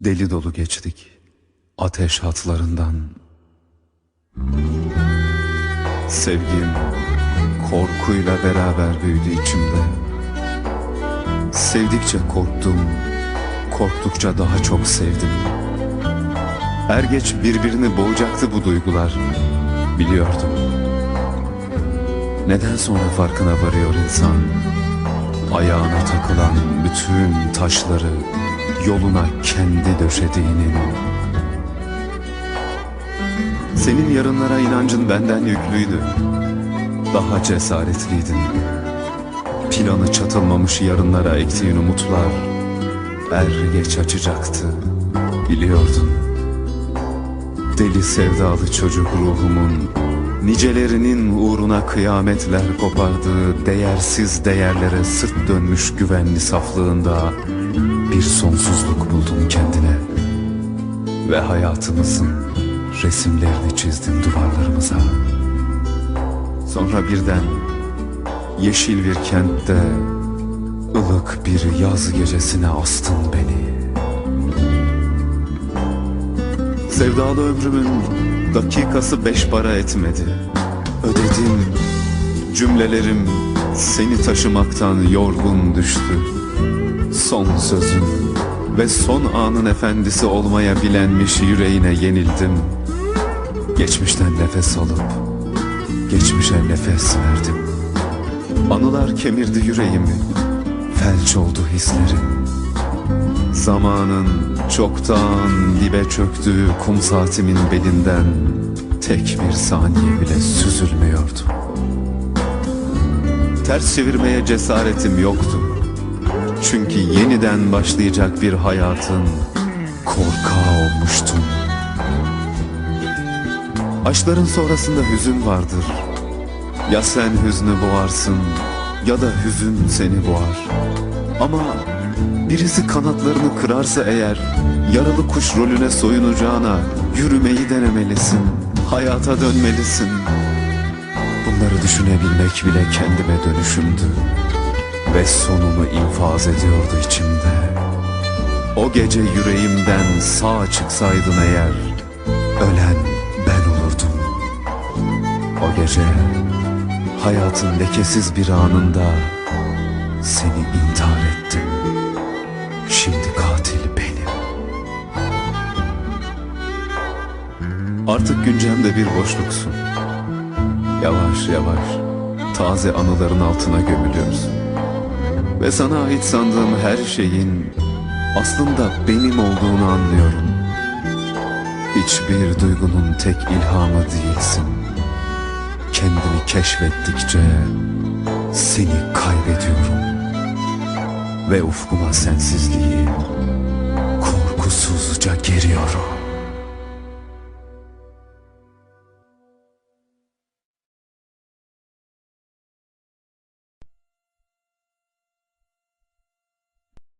Deli dolu geçtik ateş hatlarından. Sevgim korkuyla beraber büyüdü içimde. Sevdikçe korktum, korktukça daha çok sevdim. Er geç birbirini boğacaktı bu duygular, biliyordum. Neden sonra farkına varıyor insan? Ayağına takılan bütün taşları yoluna kendi döşediğinin. Senin yarınlara inancın benden yüklüydü. Daha cesaretliydin. Planı çatılmamış yarınlara ektiğin umutlar er geç açacaktı. Biliyordun. Deli sevdalı çocuk ruhumun nicelerinin uğruna kıyametler kopardığı değersiz değerlere sırt dönmüş güvenli saflığında bir sonsuzluk buldum kendine. Ve hayatımızın resimlerini çizdin duvarlarımıza. Sonra birden yeşil bir kentte ılık bir yaz gecesine astın beni. Sevdalı ömrümün dakikası beş para etmedi. Ödedim cümlelerim seni taşımaktan yorgun düştü. Son sözüm ve son anın efendisi olmaya bilenmiş yüreğine yenildim. Geçmişten nefes alıp geçmişe nefes verdim. Anılar kemirdi yüreğimi, felç oldu hislerim. Zamanın çoktan dibe çöktüğü kum saatimin belinden tek bir saniye bile süzülmüyordu. Ters çevirmeye cesaretim yoktu. Çünkü yeniden başlayacak bir hayatın korkağı olmuştum. Aşkların sonrasında hüzün vardır. Ya sen hüznü boğarsın ya da hüzün seni boğar. Ama birisi kanatlarını kırarsa eğer yaralı kuş rolüne soyunacağına yürümeyi denemelisin. Hayata dönmelisin. Bunları düşünebilmek bile kendime dönüşümdü. Ve sonumu infaz ediyordu içimde. O gece yüreğimden sağ çıksaydın eğer ölen ben olurdum. O gece hayatın lekesiz bir anında seni intihar ettim. Şimdi katil benim. Artık güncemde bir boşluksun. Yavaş yavaş taze anıların altına gömülüyorsun. Ve sana ait sandığım her şeyin aslında benim olduğunu anlıyorum. Hiçbir duygunun tek ilhamı değilsin. Kendimi keşfettikçe seni kaybediyorum. Ve ufkuma sensizliği korkusuzca geriyorum.